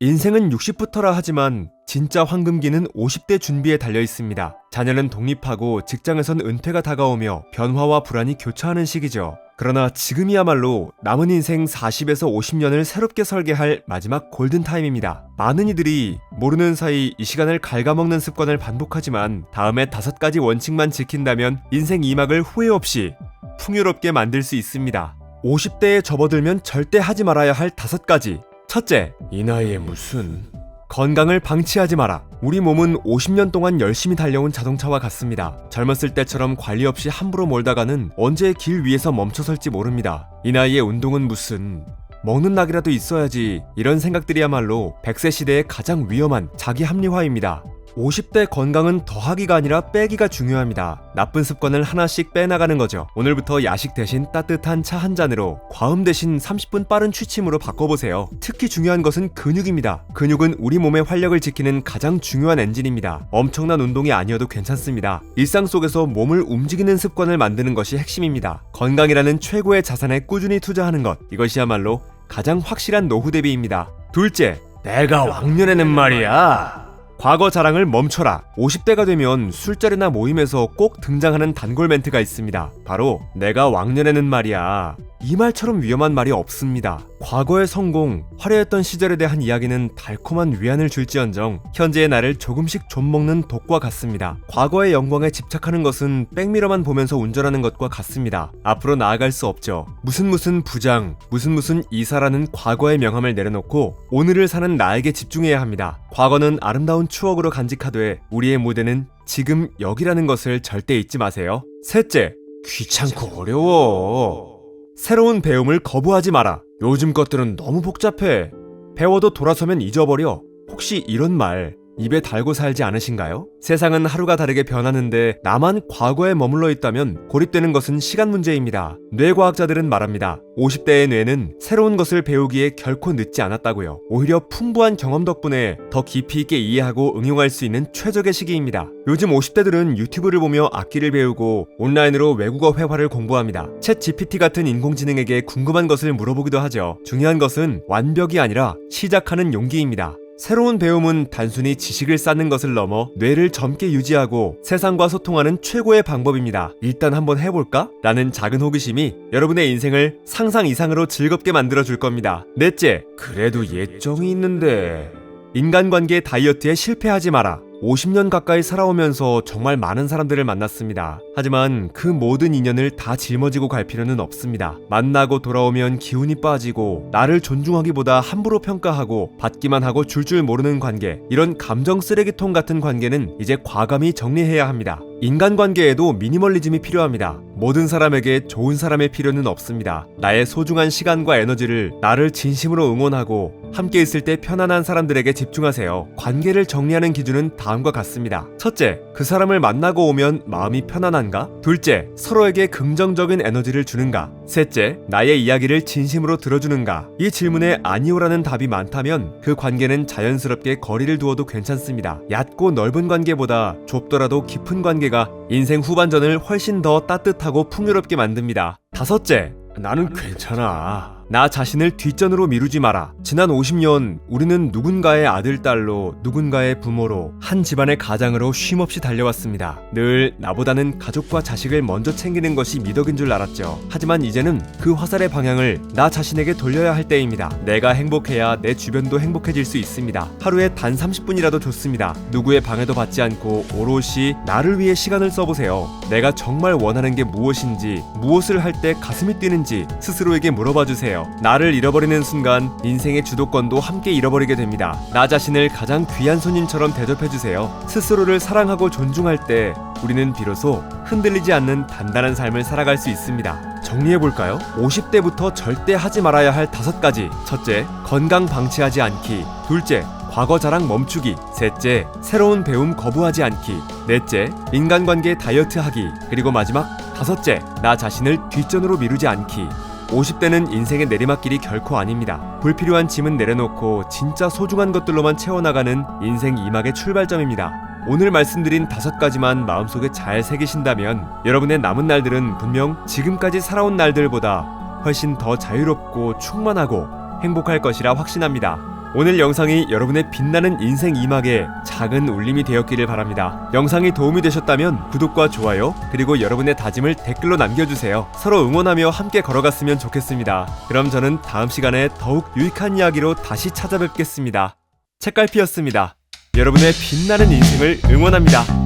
인생은 60부터라 하지만 진짜 황금기는 50대 준비에 달려 있습니다. 자녀는 독립하고 직장에선 은퇴가 다가오며 변화와 불안이 교차하는 시기죠. 그러나 지금이야말로 남은 인생 40에서 50년을 새롭게 설계할 마지막 골든타임입니다. 많은 이들이 모르는 사이 이 시간을 갉아먹는 습관을 반복하지만 다음에 다섯 가지 원칙만 지킨다면 인생 2막을 후회 없이 풍요롭게 만들 수 있습니다. 50대에 접어들면 절대 하지 말아야 할 다섯 가지. 첫째, 이 나이에 무슨 건강을 방치하지 마라. 우리 몸은 50년 동안 열심히 달려온 자동차와 같습니다. 젊었을 때처럼 관리 없이 함부로 몰다가는 언제 길 위에서 멈춰설지 모릅니다. 이 나이에 운동은 무슨 먹는 낙이라도 있어야지 이런 생각들이야말로 100세 시대의 가장 위험한 자기 합리화입니다. 50대 건강은 더하기가 아니라 빼기가 중요합니다. 나쁜 습관을 하나씩 빼나가는 거죠. 오늘부터 야식 대신 따뜻한 차 한 잔으로 과음 대신 30분 빠른 취침으로 바꿔보세요. 특히 중요한 것은 근육입니다. 근육은 우리 몸의 활력을 지키는 가장 중요한 엔진입니다. 엄청난 운동이 아니어도 괜찮습니다. 일상 속에서 몸을 움직이는 습관을 만드는 것이 핵심입니다. 건강이라는 최고의 자산에 꾸준히 투자하는 것. 이것이야말로 가장 확실한 노후 대비입니다. 둘째, 내가 왕년에는 말이야. 과거 자랑을 멈춰라. 50대가 되면 술자리나 모임에서 꼭 등장하는 단골 멘트가 있습니다. 바로 내가 왕년에는 말이야. 이 말처럼 위험한 말이 없습니다. 과거의 성공, 화려했던 시절에 대한 이야기는 달콤한 위안을 줄지언정 현재의 나를 조금씩 좀먹는 독과 같습니다. 과거의 영광에 집착하는 것은 백미러만 보면서 운전하는 것과 같습니다. 앞으로 나아갈 수 없죠. 무슨 무슨 부장, 무슨 무슨 이사라는 과거의 명함을 내려놓고 오늘을 사는 나에게 집중해야 합니다. 과거는 아름다운 추억으로 간직하되 우리의 무대는 지금 여기라는 것을 절대 잊지 마세요. 셋째, 귀찮고 어려워. 새로운 배움을 거부하지 마라. 요즘 것들은 너무 복잡해. 배워도 돌아서면 잊어버려. 혹시 이런 말 입에 달고 살지 않으신가요? 세상은 하루가 다르게 변하는데 나만 과거에 머물러 있다면 고립되는 것은 시간 문제입니다. 뇌과학자들은 말합니다. 50대의 뇌는 새로운 것을 배우기에 결코 늦지 않았다고요. 오히려 풍부한 경험 덕분에 더 깊이 있게 이해하고 응용할 수 있는 최적의 시기입니다. 요즘 50대들은 유튜브를 보며 악기를 배우고 온라인으로 외국어 회화를 공부합니다. 챗 GPT 같은 인공지능에게 궁금한 것을 물어보기도 하죠. 중요한 것은 완벽이 아니라 시작하는 용기입니다. 새로운 배움은 단순히 지식을 쌓는 것을 넘어 뇌를 젊게 유지하고 세상과 소통하는 최고의 방법입니다. 일단 한번 해볼까? 라는 작은 호기심이 여러분의 인생을 상상 이상으로 즐겁게 만들어 줄 겁니다. 넷째, 그래도 예정이 있는데. 인간관계 다이어트에 실패하지 마라. 50년 가까이 살아오면서 정말 많은 사람들을 만났습니다. 하지만 그 모든 인연을 다 짊어지고 갈 필요는 없습니다. 만나고 돌아오면 기운이 빠지고 나를 존중하기보다 함부로 평가하고 받기만 하고 줄 줄 모르는 관계 이런 감정 쓰레기통 같은 관계는 이제 과감히 정리해야 합니다. 인간관계에도 미니멀리즘이 필요합니다. 모든 사람에게 좋은 사람의 필요는 없습니다. 나의 소중한 시간과 에너지를 나를 진심으로 응원하고 함께 있을 때 편안한 사람들에게 집중하세요. 관계를 정리하는 기준은 다음과 같습니다. 첫째, 그 사람을 만나고 오면 마음이 편안한가? 둘째, 서로에게 긍정적인 에너지를 주는가? 셋째, 나의 이야기를 진심으로 들어주는가? 이 질문에 아니오라는 답이 많다면 그 관계는 자연스럽게 거리를 두어도 괜찮습니다. 얕고 넓은 관계보다 좁더라도 깊은 관계가 인생 후반전을 훨씬 더 따뜻하고 풍요롭게 만듭니다. 다섯째, 나는 괜찮아. 나 자신을 뒷전으로 미루지 마라. 지난 50년 우리는 누군가의 아들, 딸로 누군가의 부모로 한 집안의 가장으로 쉼없이 달려왔습니다. 늘 나보다는 가족과 자식을 먼저 챙기는 것이 미덕인 줄 알았죠. 하지만 이제는 그 화살의 방향을 나 자신에게 돌려야 할 때입니다. 내가 행복해야 내 주변도 행복해질 수 있습니다. 하루에 단 30분이라도 좋습니다. 누구의 방해도 받지 않고 오롯이 나를 위해 시간을 써보세요. 내가 정말 원하는 게 무엇인지, 무엇을 할 때 가슴이 뛰는지 스스로에게 물어봐 주세요. 나를 잃어버리는 순간 인생의 주도권도 함께 잃어버리게 됩니다. 나 자신을 가장 귀한 손님처럼 대접해 주세요. 스스로를 사랑하고 존중할 때 우리는 비로소 흔들리지 않는 단단한 삶을 살아갈 수 있습니다. 정리해 볼까요? 50대부터 절대 하지 말아야 할 다섯 가지. 첫째, 건강 방치하지 않기. 둘째, 과거 자랑 멈추기. 셋째, 새로운 배움 거부하지 않기. 넷째, 인간관계 다이어트 하기. 그리고 마지막 다섯째, 나 자신을 뒷전으로 미루지 않기. 50대는 인생의 내리막길이 결코 아닙니다. 불필요한 짐은 내려놓고 진짜 소중한 것들로만 채워나가는 인생 2막의 출발점입니다. 오늘 말씀드린 다섯 가지만 마음속에 잘 새기신다면 여러분의 남은 날들은 분명 지금까지 살아온 날들보다 훨씬 더 자유롭고 충만하고 행복할 것이라 확신합니다. 오늘 영상이 여러분의 빛나는 인생 이막에 작은 울림이 되었기를 바랍니다. 영상이 도움이 되셨다면 구독과 좋아요, 그리고 여러분의 다짐을 댓글로 남겨주세요. 서로 응원하며 함께 걸어갔으면 좋겠습니다. 그럼 저는 다음 시간에 더욱 유익한 이야기로 다시 찾아뵙겠습니다. 책갈피였습니다. 여러분의 빛나는 인생을 응원합니다.